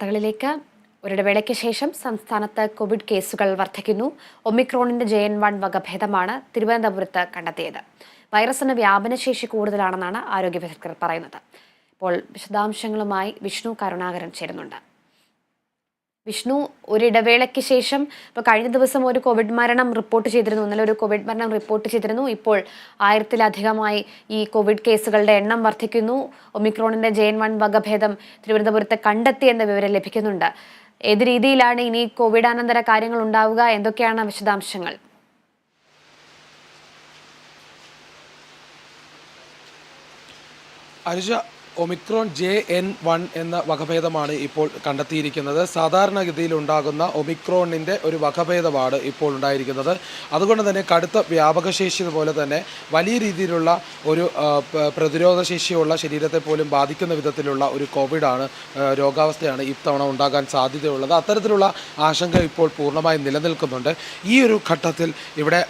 വാർത്തകളിലേക്ക് ഒരിടവേളയ്ക്ക് ശേഷം സംസ്ഥാനത്ത് കോവിഡ് കേസുകൾ വർദ്ധിക്കുന്നു. ഒമിക്രോണിന്റെ ജെ എൻ വൺ വകഭേദമാണ് തിരുവനന്തപുരത്ത് കണ്ടെത്തിയത്. വൈറസിന് വ്യാപനശേഷി കൂടുതലാണെന്നാണ് ആരോഗ്യ വിദഗ്ധർ പറയുന്നത്. ഇപ്പോൾ വിശദാംശങ്ങളുമായി വിഷ്ണു കരുണാകരൻ ചേരുന്നുണ്ട്. വിഷ്ണു ഒരിടവേളയ്ക്ക് ശേഷം ഇപ്പോൾ കഴിഞ്ഞ ദിവസം ഒരു കോവിഡ് മരണം റിപ്പോർട്ട് ചെയ്തിരുന്നു. ഇന്നലെ ഒരു കോവിഡ് മരണം റിപ്പോർട്ട് ചെയ്തിരുന്നു. ഇപ്പോൾ ആയിരത്തിലധികമായി ഈ കോവിഡ് കേസുകളുടെ എണ്ണം വർദ്ധിക്കുന്നു. ഒമിക്രോണിന്റെ ജെ എൻ വൺ വകഭേദം തിരുവനന്തപുരത്ത് കണ്ടെത്തി എന്ന വിവരം ലഭിക്കുന്നുണ്ട്. ഏത് രീതിയിലാണ് ഇനി കോവിഡാനന്തര കാര്യങ്ങൾ ഉണ്ടാവുക? എന്തൊക്കെയാണ് വിശദാംശങ്ങൾ? Anuja Omicron J N one എന്ന വകഭേദമാണ് ഇപ്പോൾ കണ്ടെത്തിയിരിക്കുന്നത്. സാധാരണഗതിയിൽ ഉണ്ടാകുന്ന ഒമിക്രോണിന്റെ ഒരു വകഭേദമാണ് ഇപ്പോൾ ഉണ്ടായിരിക്കുന്നത്. അതുകൊണ്ട് തന്നെ കടുത്ത വ്യാപകശേഷി പോലെ തന്നെ വലിയ രീതിയിലുള്ള ഒരു പ്രതിരോധശേഷിയുള്ള പ്രതിരോധ ശേഷിയുള്ള ശരീരത്തെ പോലും ബാധിക്കുന്ന വിധത്തിലുള്ള ഒരു കോവിഡാണ് രോഗാവസ്ഥയാണ് ഇത്തവണ ഉണ്ടാകാൻ സാധ്യതയുള്ളത്. അത്തരത്തിലുള്ള ആശങ്ക ഇപ്പോൾ പൂർണമായും നിലനിൽക്കുന്നുണ്ട്. ഈ ഒരു ഘട്ടത്തിൽ ഇവിടെ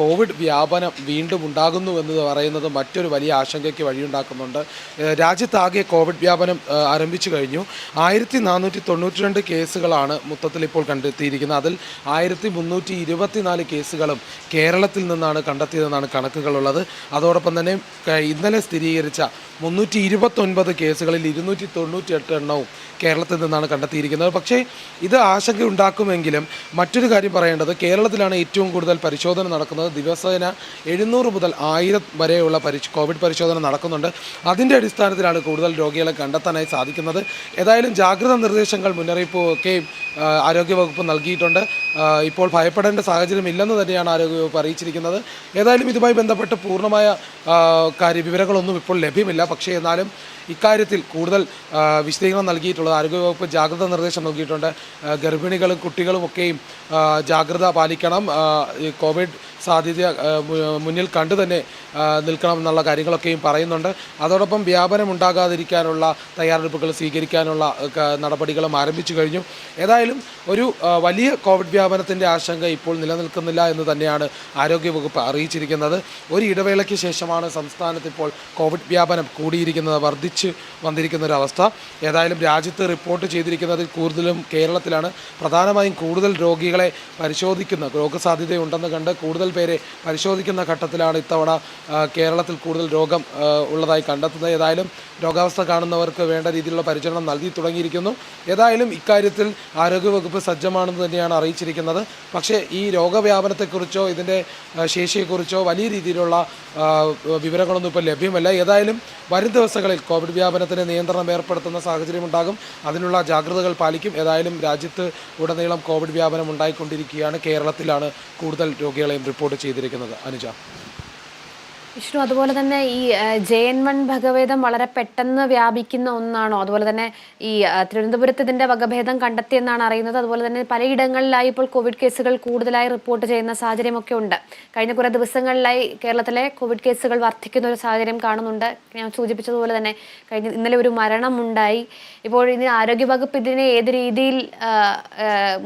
കോവിഡ് വ്യാപനം വീണ്ടും ഉണ്ടാകുന്നു എന്ന് പറയുന്നത് മറ്റൊരു വലിയ ആശങ്കയ്ക്ക് വഴിയുണ്ടാക്കുന്നുണ്ട്. ഏഹ് രാജ്യത്താകെ കോവിഡ് വ്യാപനം ആരംഭിച്ചു കഴിഞ്ഞു. ആയിരത്തി നാനൂറ്റി തൊണ്ണൂറ്റി രണ്ട് കേസുകളാണ് മൊത്തത്തിൽ ഇപ്പോൾ കണ്ടെത്തിയിരിക്കുന്നത്. അതിൽ ആയിരത്തി മുന്നൂറ്റി ഇരുപത്തിനാല് കേസുകളും കേരളത്തിൽ നിന്നാണ് കണ്ടെത്തിയതെന്നാണ് കണക്കുകളുള്ളത്. അതോടൊപ്പം തന്നെ ഇന്നലെ സ്ഥിരീകരിച്ച മുന്നൂറ്റി ഇരുപത്തൊൻപത് കേസുകളിൽ ഇരുന്നൂറ്റി തൊണ്ണൂറ്റി എട്ട് എണ്ണവും കേരളത്തിൽ നിന്നാണ് കണ്ടെത്തിയിരിക്കുന്നത്. പക്ഷേ ഇത് ആശങ്ക ഉണ്ടാക്കുമെങ്കിലും മറ്റൊരു കാര്യം പറയേണ്ടത് കേരളത്തിലാണ് ഏറ്റവും കൂടുതൽ പരിശോധന നടക്കുന്നത്. ദിവസേന എഴുന്നൂറ് മുതൽ ആയിരം വരെയുള്ള പരിശ് കോവിഡ് പരിശോധന നടക്കുന്നുണ്ട്. അതിന്റെ അടിസ്ഥാനത്തിലാണ് കൂടുതൽ രോഗികളെ കണ്ടെത്താനായി സാധിക്കുന്നത്. ഏതായാലും ജാഗ്രത നിർദ്ദേശങ്ങൾ മുന്നറിയിപ്പ് ഒക്കെയും ആരോഗ്യവകുപ്പ് നൽകിയിട്ടുണ്ട്. ഇപ്പോൾ ഭയപ്പെടേണ്ട സാഹചര്യം ഇല്ലെന്ന് തന്നെയാണ് ആരോഗ്യവകുപ്പ് അറിയിച്ചിരിക്കുന്നത്. ഏതായാലും ഇതുമായി ബന്ധപ്പെട്ട് പൂർണമായ കാര്യ വിവരങ്ങളൊന്നും ഇപ്പോൾ ലഭ്യമില്ല. പക്ഷേ എന്നാലും ഇക്കാര്യത്തിൽ കൂടുതൽ വിശദീകരണം നൽകിയിട്ടുള്ളത് ആരോഗ്യവകുപ്പ് ജാഗ്രത നിർദ്ദേശം നൽകിയിട്ടുണ്ട്. ഗർഭിണികളും കുട്ടികളും ഒക്കെയും ജാഗ്രത പാലിക്കണം. കോവിഡ് സാധ്യത മുന്നിൽ കണ്ടു തന്നെ നിൽക്കണം എന്നുള്ള കാര്യങ്ങളൊക്കെയും പറയുന്നുണ്ട്. അതോടൊപ്പം വ്യാപനം ഉണ്ടാകാതിരിക്കാനുള്ള തയ്യാറെടുപ്പുകൾ സ്വീകരിക്കാനുള്ള നടപടികളും ആരംഭിച്ചു കഴിഞ്ഞു. ഏതായാലും ഒരു വലിയ കോവിഡ് വ്യാപനത്തിന്റെ ആശങ്ക ഇപ്പോൾ നിലനിൽക്കുന്നില്ല എന്ന് തന്നെയാണ് ആരോഗ്യവകുപ്പ് അറിയിച്ചിരിക്കുന്നത്. ഒരു ഇടവേളയ്ക്ക് ശേഷമാണ് സംസ്ഥാനത്ത് ഇപ്പോൾ കോവിഡ് വ്യാപനം കൂടിയിരിക്കുന്നത്. വർദ്ധിച്ച് വന്നിരിക്കുന്ന ഒരു അവസ്ഥ. ഏതായാലും രാജ്യത്ത് റിപ്പോർട്ട് ചെയ്തിരിക്കുന്നതിൽ കൂടുതലും കേരളത്തിലാണ്. പ്രധാനമായും കൂടുതൽ രോഗികളെ പരിശോധിക്കുന്ന രോഗസാധ്യതയുണ്ടെന്ന് കണ്ട് കൂടുതൽ പേരെ പരിശോധിക്കുന്ന ഘട്ടത്തിലാണ് ഇത്തവണ കേരളത്തിൽ കൂടുതൽ രോഗം ഉള്ളതായി കണ്ടെത്തുന്നത്. ഏതായാലും രോഗാവസ്ഥ കാണുന്നവർക്ക് വേണ്ട രീതിയിലുള്ള പരിചരണം നൽകി തുടങ്ങിയിരിക്കുന്നു. ഏതായാലും ഇക്കാര്യത്തിൽ ആരോഗ്യവകുപ്പ് സജ്ജമാണെന്ന് തന്നെയാണ് അറിയിച്ചിരിക്കുന്നത്. പക്ഷേ ഈ രോഗവ്യാപനത്തെക്കുറിച്ചോ ഇതിന്റെ ശേഷിയെക്കുറിച്ചോ വലിയ രീതിയിലുള്ള വിവരങ്ങളൊന്നും ഇപ്പോൾ ലഭ്യമല്ല. ഏതായാലും വരും ദിവസങ്ങളിൽ കോവിഡ് വ്യാപനത്തിന് നിയന്ത്രണം ഏർപ്പെടുത്തുന്ന സാഹചര്യം ഉണ്ടാകും. അതിനുള്ള ജാഗ്രതകൾ പാലിക്കും. ഏതായാലും രാജ്യത്ത് ഉടനീളം കോവിഡ് വ്യാപനം ഉണ്ടായിക്കൊണ്ടിരിക്കുകയാണ്. കേരളത്തിലാണ് കൂടുതൽ രോഗികളെയും റിപ്പോർട്ട് ചെയ്തിരിക്കുന്നത്. അനുജ. വിഷ്ണു അതുപോലെ തന്നെ ഈ ജെ എൻ വൺ ഭഗവേദം വളരെ പെട്ടെന്ന് വ്യാപിക്കുന്ന ഒന്നാണോ? അതുപോലെ തന്നെ ഈ തിരുവനന്തപുരത്ത് ഇതിന്റെ വകഭേദം കണ്ടെത്തിയെന്നാണ് അറിയുന്നത്. അതുപോലെ തന്നെ പലയിടങ്ങളിലായി ഇപ്പോൾ കോവിഡ് കേസുകൾ കൂടുതലായി റിപ്പോർട്ട് ചെയ്യുന്ന സാഹചര്യമൊക്കെ ഉണ്ട്. കഴിഞ്ഞ കുറേ ദിവസങ്ങളിലായി കേരളത്തിലെ കോവിഡ് കേസുകൾ വർദ്ധിക്കുന്ന ഒരു സാഹചര്യം കാണുന്നുണ്ട്. ഞാൻ സൂചിപ്പിച്ചതുപോലെ തന്നെ കഴിഞ്ഞ ഇന്നലെ ഒരു മരണമുണ്ടായി. ഇപ്പോൾ ഇതിന് ആരോഗ്യവകുപ്പ് ഇതിനെ ഏത് രീതിയിൽ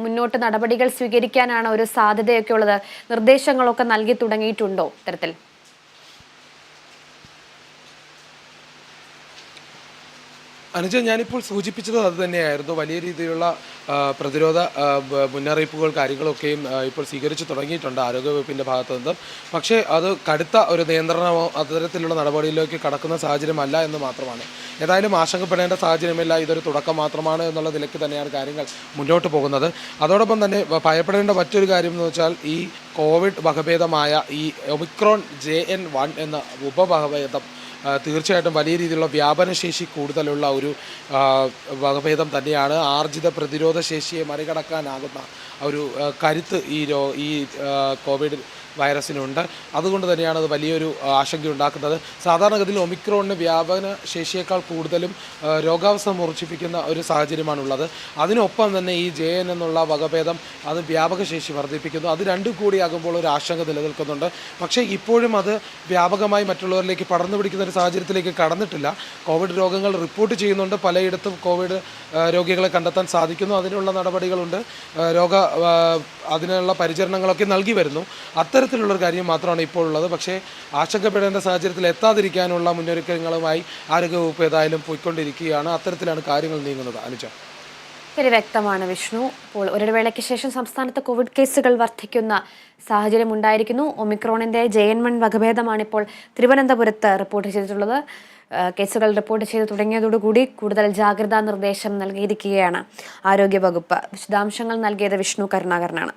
മുന്നോട്ട് നടപടികൾ സ്വീകരിക്കാനാണ് ഒരു സാധ്യതയൊക്കെ ഉള്ളത്? നിർദ്ദേശങ്ങളൊക്കെ നൽകി തുടങ്ങിയിട്ടുണ്ടോ ഇത്തരത്തിൽ? അനുജ ഞാനിപ്പോൾ സൂചിപ്പിച്ചത് അത് തന്നെയായിരുന്നു. വലിയ രീതിയിലുള്ള പ്രതിരോധ മുന്നറിയിപ്പുകൾ കാര്യങ്ങളൊക്കെയും ഇപ്പോൾ സ്വീകരിച്ചു തുടങ്ങിയിട്ടുണ്ട് ആരോഗ്യവകുപ്പിന്റെ ഭാഗത്തു നിന്നും. പക്ഷേ അത് കടുത്ത ഒരു നിയന്ത്രണമോ അത്തരത്തിലുള്ള നടപടിയിലേക്ക് കടക്കുന്ന സാഹചര്യമല്ല എന്ന് മാത്രമാണ്. ഏതായാലും ആശങ്കപ്പെടേണ്ട സാഹചര്യമില്ല. ഇതൊരു തുടക്കം മാത്രമാണ് എന്നുള്ള നിലയ്ക്ക് തന്നെയാണ് കാര്യങ്ങൾ മുന്നോട്ട് പോകുന്നത്. അതോടൊപ്പം തന്നെ ഭയപ്പെടേണ്ട മറ്റൊരു കാര്യം എന്ന് വെച്ചാൽ ഈ കോവിഡ് വകഭേദമായ ഈ ഒമിക്രോൺ ജെ എൻ വൺ എന്ന ഉപവകഭേദം തീർച്ചയായിട്ടും വലിയ രീതിയിലുള്ള വ്യാപനശേഷി കൂടുതലുള്ള ഒരു വകഭേദം തന്നെയാണ് ആർജിത പ്രതിരോധ ശേഷിയെ മറികടക്കാനാകുന്ന ഒരു കരുത്ത് ഈ രോ ഈ കോവിഡ് വൈറസിനുണ്ട്. അതുകൊണ്ട് തന്നെയാണ് അത് വലിയൊരു ആശങ്ക ഉണ്ടാക്കുന്നത് സാധാരണഗതിയിൽ ഒമിക്രോണിന് വ്യാപന ശേഷിയേക്കാൾ കൂടുതലും രോഗാവസ്ഥ മൂർച്ഛിപ്പിക്കുന്ന ഒരു സാഹചര്യമാണുള്ളത്. അതിനൊപ്പം തന്നെ ഈ ജെ എൻ എന്നുള്ള വകഭേദം അത് വ്യാപക ശേഷി വർദ്ധിപ്പിക്കുന്നു. അത് രണ്ടും കൂടിയാകുമ്പോൾ ഒരു ആശങ്ക നിലനിൽക്കുന്നുണ്ട്. പക്ഷേ ഇപ്പോഴും അത് വ്യാപകമായി മറ്റുള്ളവരിലേക്ക് പടർന്നു പിടിക്കുന്ന ഒരു സാഹചര്യത്തിലേക്ക് കടന്നിട്ടില്ല. കോവിഡ് രോഗങ്ങൾ റിപ്പോർട്ട് ചെയ്യുന്നുണ്ട്. പലയിടത്തും കോവിഡ് രോഗികളെ കണ്ടെത്താൻ സാധിക്കുന്നു. അതിനുള്ള നടപടികളുണ്ട്. രോഗ അതിനുള്ള പരിചരണങ്ങളൊക്കെ നൽകി വരുന്നു. അത്തരത്തിലുള്ളൊരു കാര്യം മാത്രമാണ് ഇപ്പോൾ ഉള്ളത് പക്ഷേ ആശങ്കപ്പെടേണ്ട സാഹചര്യത്തിൽ എത്താതിരിക്കാനുള്ള മുന്നൊരുക്കങ്ങളുമായി ആരോഗ്യവകുപ്പ് ഏതായാലും പോയിക്കൊണ്ടിരിക്കുകയാണ്. അത്തരത്തിലാണ് കാര്യങ്ങൾ നീങ്ങുന്നത്. അനുജ. ശരി വ്യക്തമാണ് വിഷ്ണു. ഇപ്പോൾ ഒരിടവേളയ്ക്ക് ശേഷം സംസ്ഥാനത്ത് കോവിഡ് കേസുകൾ വർദ്ധിക്കുന്ന സാഹചര്യം ഉണ്ടായിരിക്കുന്നു. ഒമിക്രോണിന്റെ ജയൻമൺ വകഭേദമാണ് ഇപ്പോൾ തിരുവനന്തപുരത്ത് റിപ്പോർട്ട് ചെയ്തിട്ടുള്ളത്. കേസുകൾ റിപ്പോർട്ട് ചെയ്ത് തുടങ്ങിയതോടുകൂടി കൂടുതൽ ജാഗ്രതാ നിർദ്ദേശം നൽകിയിരിക്കുകയാണ് ആരോഗ്യവകുപ്പ്. വിശദാംശങ്ങൾ നൽകിയത് വിഷ്ണു കരുണാകരനാണ്.